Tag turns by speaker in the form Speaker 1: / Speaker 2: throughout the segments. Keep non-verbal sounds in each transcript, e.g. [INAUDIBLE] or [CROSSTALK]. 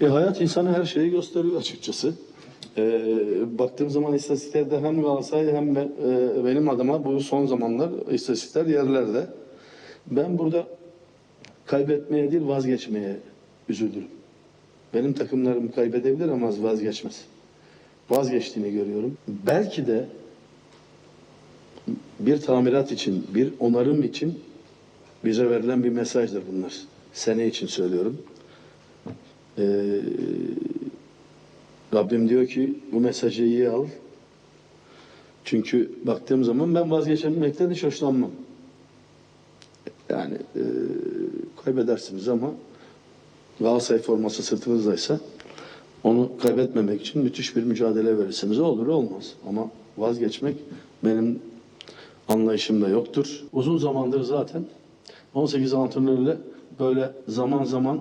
Speaker 1: E, hayat insana her şeyi gösteriyor açıkçası. E, baktığım zaman istatistiklerde hem Galatasaray hem be- e, benim adıma bu son zamanlar istatistikler yerlerde. Ben burada kaybetmeye değil vazgeçmeye üzüldüm. Benim takımlarım kaybedebilir ama vazgeçmez. Vazgeçtiğini görüyorum. Belki de bir tamirat için, bir onarım için bize verilen bir mesajdır bunlar. Sene için söylüyorum. Ee, Rabbim diyor ki bu mesajı iyi al. Çünkü baktığım zaman ben vazgeçememekten hiç hoşlanmam. Yani e, kaybedersiniz ama Galatasaray forması sırtınızdaysa onu kaybetmemek için müthiş bir mücadele verirsiniz. Olur olmaz ama vazgeçmek benim anlayışımda yoktur. Uzun zamandır zaten 18 antrenörle böyle zaman zaman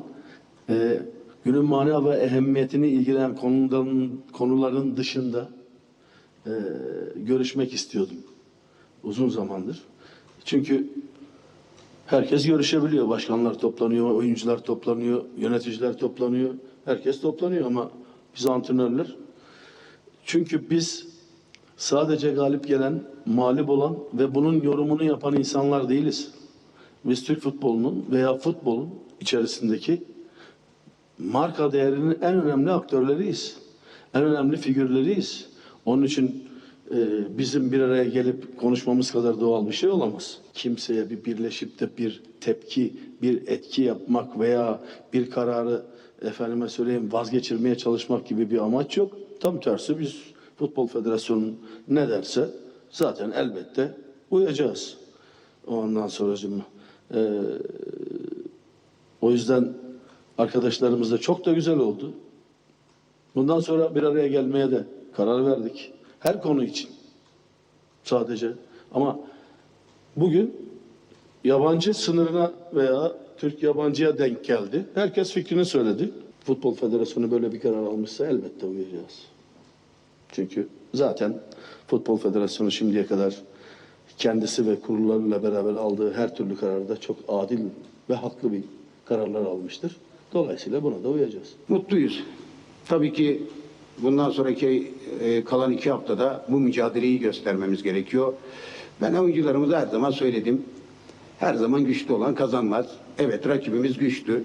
Speaker 1: e, günün mana ve ehemmiyetini ilgilenen konudan, konuların dışında e, görüşmek istiyordum. Uzun zamandır. Çünkü herkes görüşebiliyor. Başkanlar toplanıyor, oyuncular toplanıyor, yöneticiler toplanıyor. Herkes toplanıyor ama biz antrenörler çünkü biz sadece galip gelen, mağlup olan ve bunun yorumunu yapan insanlar değiliz. Biz Türk futbolunun veya futbolun içerisindeki marka değerinin en önemli aktörleriyiz. En önemli figürleriyiz. Onun için e, bizim bir araya gelip konuşmamız kadar doğal bir şey olamaz. Kimseye bir birleşip de bir tepki, bir etki yapmak veya bir kararı efendime söyleyeyim vazgeçirmeye çalışmak gibi bir amaç yok. Tam tersi biz Futbol Federasyonu'nun ne derse zaten elbette uyacağız. Ondan sonra e, o yüzden arkadaşlarımızla çok da güzel oldu. Bundan sonra bir araya gelmeye de karar verdik. Her konu için. Sadece. Ama bugün yabancı sınırına veya Türk yabancıya denk geldi. Herkes fikrini söyledi. Futbol Federasyonu böyle bir karar almışsa elbette uyacağız. Çünkü zaten Futbol Federasyonu şimdiye kadar kendisi ve kurullarıyla beraber aldığı her türlü kararda çok adil ve haklı bir kararlar almıştır. Dolayısıyla buna da uyacağız.
Speaker 2: Mutluyuz. Tabii ki bundan sonraki e, kalan iki haftada bu mücadeleyi göstermemiz gerekiyor. Ben oyuncularımıza her zaman söyledim. Her zaman güçlü olan kazanmaz. Evet rakibimiz güçlü.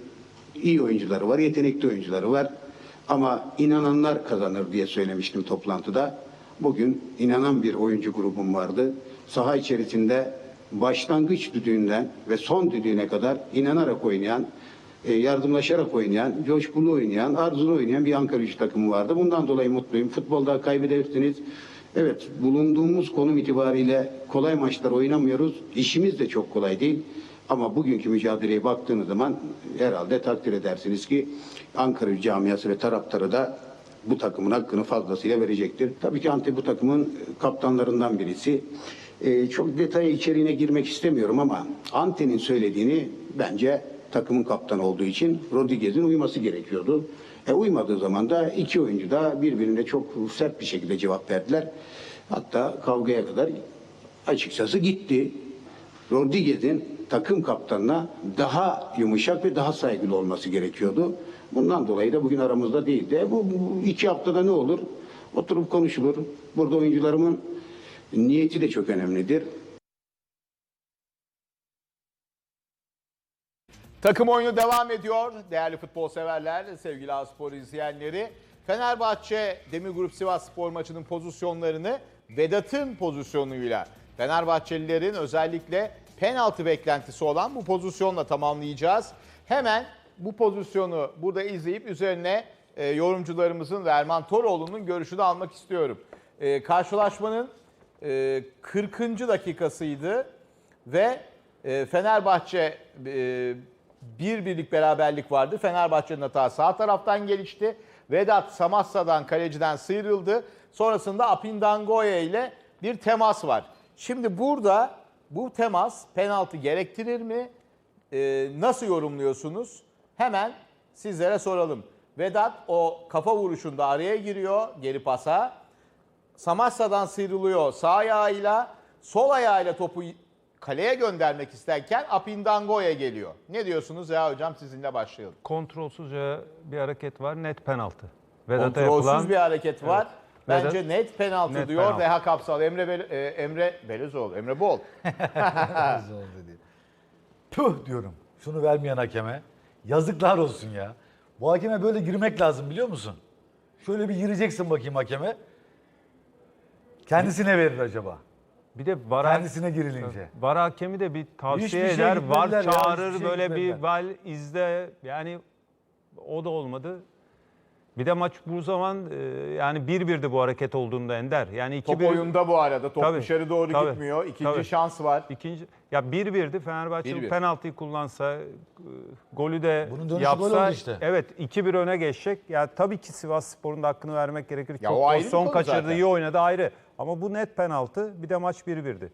Speaker 2: İyi oyuncuları var, yetenekli oyuncuları var. Ama inananlar kazanır diye söylemiştim toplantıda. Bugün inanan bir oyuncu grubum vardı. Saha içerisinde başlangıç düdüğünden ve son düdüğüne kadar inanarak oynayan, yardımlaşarak oynayan, coşkulu oynayan, arzulu oynayan bir Ankara gücü takımı vardı. Bundan dolayı mutluyum. Futbolda kaybedebilirsiniz. Evet, bulunduğumuz konum itibariyle kolay maçlar oynamıyoruz. İşimiz de çok kolay değil. Ama bugünkü mücadeleye baktığınız zaman herhalde takdir edersiniz ki Ankara camiası ve taraftarı da bu takımın hakkını fazlasıyla verecektir. Tabii ki Antep bu takımın kaptanlarından birisi. Ee, çok detaya içeriğine girmek istemiyorum ama Ante'nin söylediğini bence takımın kaptanı olduğu için Rodriguez'in uyması gerekiyordu. E, uymadığı zaman da iki oyuncu da birbirine çok sert bir şekilde cevap verdiler. Hatta kavgaya kadar açıkçası gitti. Rodriguez'in takım kaptanına daha yumuşak ve daha saygılı olması gerekiyordu. Bundan dolayı da bugün aramızda değildi. Bu, bu iki haftada ne olur? Oturup konuşulur. Burada oyuncularımın niyeti de çok önemlidir.
Speaker 3: Takım oyunu devam ediyor. Değerli futbol severler, sevgili Aspor izleyenleri. Fenerbahçe Demir Grup Sivas Spor maçının pozisyonlarını Vedat'ın pozisyonuyla Fenerbahçelilerin özellikle penaltı beklentisi olan bu pozisyonla tamamlayacağız. Hemen bu pozisyonu burada izleyip üzerine e, yorumcularımızın ve Erman Toroğlu'nun görüşünü almak istiyorum. E, karşılaşmanın e, 40. dakikasıydı ve e, Fenerbahçe e, bir birlik beraberlik vardı. Fenerbahçe'nin hatası sağ taraftan gelişti. Vedat Samassa'dan kaleciden sıyrıldı. Sonrasında Apindangoya ile bir temas var. Şimdi burada bu temas penaltı gerektirir mi? Ee, nasıl yorumluyorsunuz? Hemen sizlere soralım. Vedat o kafa vuruşunda araya giriyor geri pasa. Samassa'dan sıyrılıyor sağ ayağıyla, sol ayağıyla topu kaleye göndermek isterken Apindango'ya geliyor. Ne diyorsunuz ya hocam sizinle başlayalım.
Speaker 4: Kontrolsüzce bir hareket var. Net penaltı. Vedat'a
Speaker 3: Kontrolsüz
Speaker 4: yapılan
Speaker 3: bir hareket var. Bence
Speaker 4: Vedat-
Speaker 3: net penaltı
Speaker 4: Net
Speaker 3: diyor
Speaker 4: penaltı.
Speaker 3: Reha Kapsal. Emre Bel- e, Emre Belözoğlu, Emre Bol. [LAUGHS]
Speaker 5: Oldu diye. Tüh diyorum. Şunu vermeyen hakeme. Yazıklar olsun ya. Bu hakeme böyle girmek lazım biliyor musun? Şöyle bir gireceksin bakayım hakeme. Kendisine verir acaba.
Speaker 4: Bir de var
Speaker 5: Kendisine girilince.
Speaker 4: var hakemi de bir tavsiye
Speaker 5: Hiçbir şeye
Speaker 4: eder. Var
Speaker 5: gitmediler ya,
Speaker 4: çağırır
Speaker 5: hiçbir şeye
Speaker 4: böyle bir
Speaker 5: gitmediler.
Speaker 4: val izle. Yani o da olmadı. Bir de maç bu zaman e, yani 1-1'di bu hareket olduğunda Ender. Yani 2-1
Speaker 3: Top oyunda bu arada. Top
Speaker 4: Tabii,
Speaker 3: dışarı doğru
Speaker 4: tabii,
Speaker 3: gitmiyor. İkinci
Speaker 4: tabii.
Speaker 3: şans var.
Speaker 4: İkinci ya 1-1'di Fenerbahçe
Speaker 3: 1-1.
Speaker 4: bu penaltıyı kullansa e, golü de
Speaker 5: Bunun dönüşü
Speaker 4: yapsa
Speaker 5: gol oldu işte.
Speaker 4: evet 2-1 öne geçecek. Ya tabii ki Sivas Spor'un da hakkını vermek gerekir.
Speaker 3: Ya
Speaker 4: Çok
Speaker 3: o ayrı bir
Speaker 4: pozisyon
Speaker 3: konu
Speaker 4: kaçırdı,
Speaker 3: zaten.
Speaker 4: iyi oynadı ayrı. Ama bu net penaltı. Bir de maç 1-1'di.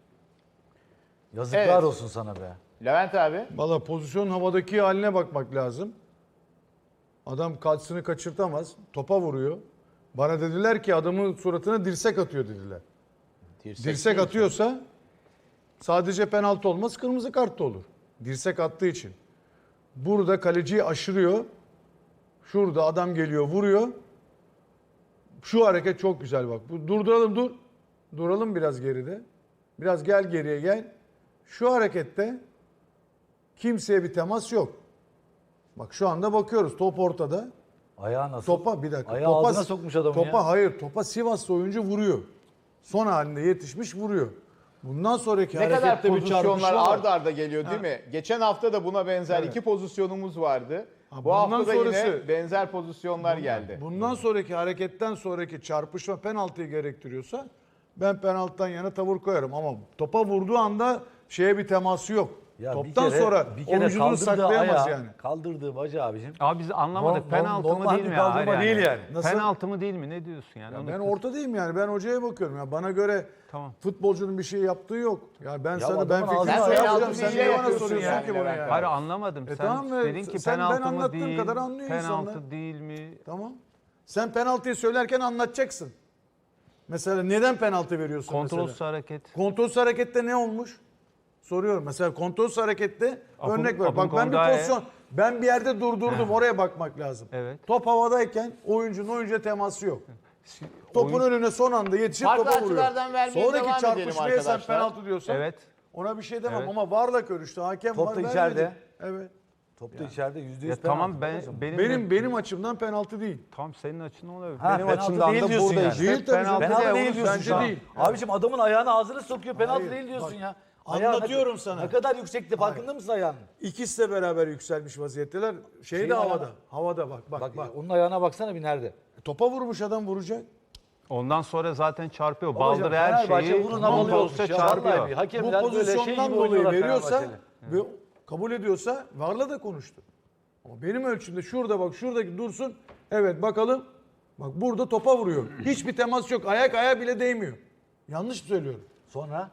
Speaker 5: Yazıklar
Speaker 3: Evet.
Speaker 5: olsun sana be.
Speaker 3: Levent abi.
Speaker 6: Valla pozisyon havadaki haline bakmak lazım. Adam kalçasını kaçırtamaz. Topa vuruyor. Bana dediler ki adamın suratına dirsek atıyor dediler. Dirsek atıyorsa sadece penaltı olmaz kırmızı kart da olur. Dirsek attığı için. Burada kaleciyi aşırıyor. Şurada adam geliyor vuruyor. Şu hareket çok güzel bak. Bu, durduralım dur. Duralım biraz geride. Biraz gel geriye gel. Şu harekette kimseye bir temas yok. Bak şu anda bakıyoruz top ortada.
Speaker 5: Ayağı nasıl?
Speaker 6: Topa bir dakika.
Speaker 5: Ayağı
Speaker 6: topa,
Speaker 5: ağzına sokmuş adamın
Speaker 6: Topa
Speaker 5: ya.
Speaker 6: hayır. Topa Sivaslı oyuncu vuruyor. Son halinde yetişmiş vuruyor. Bundan sonraki
Speaker 3: Ne kadar
Speaker 6: harekette bir
Speaker 3: pozisyonlar
Speaker 6: çarpışma var.
Speaker 3: ard arda geliyor değil mi? Geçen hafta da buna benzer iki pozisyonumuz vardı.
Speaker 6: Ha,
Speaker 3: Bu
Speaker 6: bundan
Speaker 3: hafta da yine
Speaker 6: sonrası-
Speaker 3: benzer pozisyonlar geldi.
Speaker 6: Bundan sonraki hareketten sonraki çarpışma penaltıyı gerektiriyorsa ben penaltıdan yana tavır koyarım ama topa vurduğu anda şeye bir teması yok.
Speaker 5: Ya bir
Speaker 6: Toptan
Speaker 5: kere-
Speaker 6: sonra
Speaker 5: bir kere
Speaker 6: oyunculuğunu
Speaker 5: kaldırdığı
Speaker 6: saklayamaz
Speaker 5: ayağı,
Speaker 6: yani.
Speaker 5: Kaldırdığı bacağı abicim.
Speaker 4: Abi biz anlamadık. Penaltı mı değil
Speaker 5: bir
Speaker 4: mi ya?
Speaker 5: Kaldırma değil yani.
Speaker 6: Nasıl?
Speaker 4: Penaltı mı değil mi? Ne diyorsun yani? Onu
Speaker 6: Ben
Speaker 4: kız-
Speaker 6: ortadayım yani. Ben hocaya bakıyorum. Ya bana göre
Speaker 4: Tamam.
Speaker 6: futbolcunun bir şey yaptığı yok. Ya ben
Speaker 5: Ya
Speaker 6: sana ben fikrimi
Speaker 5: ağzına
Speaker 3: Sen
Speaker 6: niye bana soruyorsun
Speaker 3: yani
Speaker 6: ki bunu ya?
Speaker 3: abi.
Speaker 4: Hayır anlamadım.
Speaker 6: E
Speaker 4: Sen
Speaker 6: tamam ve
Speaker 4: dedin ki
Speaker 6: sen ben
Speaker 4: mı
Speaker 6: anlattığım
Speaker 4: değil,
Speaker 6: kadar anlıyor
Speaker 4: penaltı
Speaker 6: insanlar.
Speaker 4: değil mi?
Speaker 6: Tamam. Sen penaltıyı söylerken anlatacaksın. Mesela neden penaltı veriyorsun
Speaker 4: Kontrolsüz
Speaker 6: mesela?
Speaker 4: hareket.
Speaker 6: Kontrolsüz harekette ne olmuş? Soruyorum. Mesela kontrolsüz harekette
Speaker 4: Apın-
Speaker 6: örnek ver. Bak ben bir pozisyon ben bir yerde durdurdum. Oraya bakmak lazım.
Speaker 4: Evet.
Speaker 6: Top havadayken oyuncunun oyuncuya teması yok. Topun
Speaker 4: Oyun-
Speaker 6: önüne son anda yetişip
Speaker 3: Farklı
Speaker 6: topa vuruyor.
Speaker 3: açılardan vermeye devam
Speaker 6: Sonraki
Speaker 3: edelim
Speaker 6: çarpışmaya sen
Speaker 3: arkadaşlar.
Speaker 6: penaltı diyorsan
Speaker 4: Evet.
Speaker 6: ona bir şey demem
Speaker 4: Evet.
Speaker 6: ama varla görüştü. Hakem
Speaker 5: Top
Speaker 6: var
Speaker 5: da
Speaker 6: vermedi.
Speaker 5: içeride.
Speaker 6: Evet.
Speaker 5: Top da içeride yüzde
Speaker 4: Ya
Speaker 5: yüz
Speaker 4: tamam ben benim
Speaker 6: Benim
Speaker 4: de-
Speaker 6: benim açımdan penaltı değil.
Speaker 4: tam senin açından olabilir.
Speaker 5: Ha,
Speaker 4: benim
Speaker 5: penaltı
Speaker 4: açımdan
Speaker 5: değil
Speaker 4: da
Speaker 5: diyorsun
Speaker 4: burada
Speaker 5: yani.
Speaker 4: işte
Speaker 6: Değil tabii canım.
Speaker 4: penaltı,
Speaker 5: Penaltı
Speaker 4: de
Speaker 5: değil diyorsun
Speaker 6: bence
Speaker 5: şu an.
Speaker 6: değil.
Speaker 5: Abiciğim adamın ayağını ağzına sokuyor. Penaltı
Speaker 6: Hayır,
Speaker 5: değil diyorsun
Speaker 6: bak,
Speaker 5: ya.
Speaker 6: anlatıyorum
Speaker 5: ne,
Speaker 6: sana.
Speaker 5: Ne kadar yüksekti farkında mısın ayağının?
Speaker 6: İkisi de beraber yükselmiş vaziyetteler. Şey
Speaker 5: Şeyin
Speaker 6: de
Speaker 5: ayağına-
Speaker 6: havada. Havada bak bak
Speaker 5: Bak,
Speaker 6: bak.
Speaker 5: onun ayağına baksana bir nerede.
Speaker 6: Topa vurmuş adam vuracak.
Speaker 4: Ondan sonra zaten çarpıyor. Baldır her
Speaker 5: Fenerbahçe
Speaker 4: şeyi
Speaker 5: vurun havalı
Speaker 4: olsa
Speaker 5: ya. Vallahi
Speaker 4: çarpıyor.
Speaker 5: bir
Speaker 6: Bu
Speaker 5: Hakemler böyle şey
Speaker 6: pozisyondan
Speaker 5: gibi
Speaker 6: dolayı
Speaker 5: oynuyorlar
Speaker 6: veriyorsa
Speaker 5: Fenerbahçeli.
Speaker 6: ve kabul ediyorsa varla da konuştu. Ama benim ölçümde şurada bak şuradaki dursun. Evet bakalım. Bak burada topa vuruyor. [CLEARS THROAT] Hiçbir temas yok. Ayak ayağa bile değmiyor. Yanlış mı söylüyorum?
Speaker 5: Sonra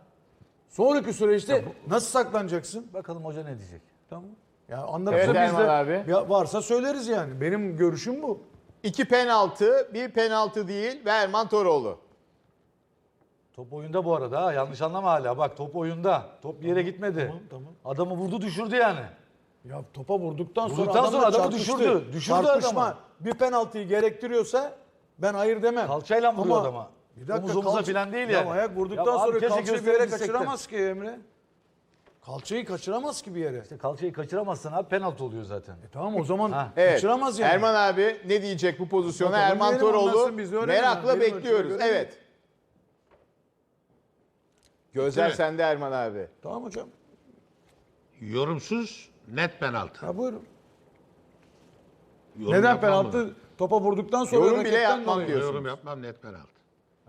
Speaker 6: Sonraki süreçte nasıl saklanacaksın?
Speaker 5: bakalım hoca ne diyecek.
Speaker 6: Tamam. Ya anlatırsa
Speaker 3: Evet,
Speaker 6: biz de
Speaker 3: abi.
Speaker 6: Ya varsa söyleriz yani. Benim görüşüm bu.
Speaker 3: İki penaltı, bir penaltı değil ve Erman Toroğlu.
Speaker 5: Top oyunda bu arada ha yanlış anlama hala. Bak top oyunda. Top bir yere gitmedi.
Speaker 6: tamam, tamam.
Speaker 5: Adamı vurdu düşürdü yani.
Speaker 6: Ya topa vurduktan sonra
Speaker 5: Vurduktan sonra adamı
Speaker 6: çarpıştı.
Speaker 5: düşürdü. Düşürdü
Speaker 6: Çarpışma
Speaker 5: adamı.
Speaker 6: bir penaltıyı gerektiriyorsa ben hayır demem.
Speaker 5: Kalçayla vuruyor
Speaker 6: Ama
Speaker 5: adama.
Speaker 6: Bir dakika
Speaker 5: Omuz omuza
Speaker 6: kalça-
Speaker 5: falan değil
Speaker 6: Ya
Speaker 5: yani.
Speaker 6: ayak vurduktan
Speaker 5: Ya abi
Speaker 6: sonra
Speaker 5: keşke
Speaker 6: kalçayı bir yere
Speaker 5: gösterebilsek de.
Speaker 6: kaçıramaz ki Emre. Kalçayı kaçıramaz ki bir yere.
Speaker 5: İşte kalçayı kaçıramazsan abi penaltı oluyor zaten.
Speaker 6: Tamam o zaman
Speaker 5: Ha.
Speaker 3: Evet.
Speaker 6: kaçıramaz yani.
Speaker 3: Erman abi ne diyecek bu pozisyona?
Speaker 6: Bakalım
Speaker 3: Erman
Speaker 6: diyelim,
Speaker 3: Toroğlu
Speaker 6: anlatsın, biz de öğrenelim.
Speaker 3: merakla
Speaker 6: Benim
Speaker 3: bekliyoruz.
Speaker 6: göre
Speaker 3: Evet. Gözler sende Erman abi.
Speaker 6: Tamam hocam.
Speaker 7: Yorumsuz net penaltı.
Speaker 6: Ha buyurun.
Speaker 7: Yorum
Speaker 6: Neden
Speaker 7: yapmam
Speaker 6: penaltı?
Speaker 7: bunu.
Speaker 6: Topa vurduktan sonra
Speaker 3: Yorum bile
Speaker 6: raketten
Speaker 3: yapmam
Speaker 6: dolayı.
Speaker 3: diyor.
Speaker 7: Yorum yapmam net penaltı.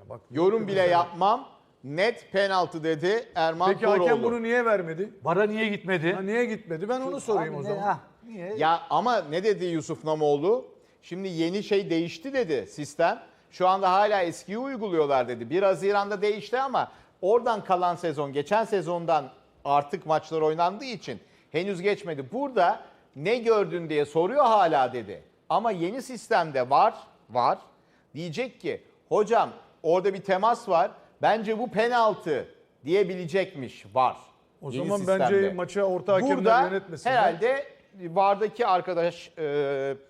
Speaker 6: Bak,
Speaker 3: Yorum bile yapmam. Net penaltı dedi Erman
Speaker 6: Peki
Speaker 3: Toroğlu.
Speaker 6: hakem bunu niye vermedi?
Speaker 5: Bara niye gitmedi?
Speaker 6: Ha, niye gitmedi? Ben onu sorayım
Speaker 5: Abi
Speaker 6: o zaman.
Speaker 5: ha, niye?
Speaker 3: Ya ama ne dedi Yusuf Namoğlu? Şimdi yeni şey değişti dedi sistem. Şu anda hala eskiyi uyguluyorlar dedi. 1 Haziran'da değişti ama oradan kalan sezon, geçen sezondan artık maçlar oynandığı için henüz geçmedi. Burada ne gördün diye soruyor hala dedi. Ama yeni sistemde var, var. Diyecek ki hocam orada bir temas var. Bence bu penaltı diyebilecekmiş var.
Speaker 6: O
Speaker 3: Yeni
Speaker 6: zaman
Speaker 3: sistemde.
Speaker 6: bence maça orta hakemler
Speaker 3: Burada herhalde VAR'daki arkadaş e,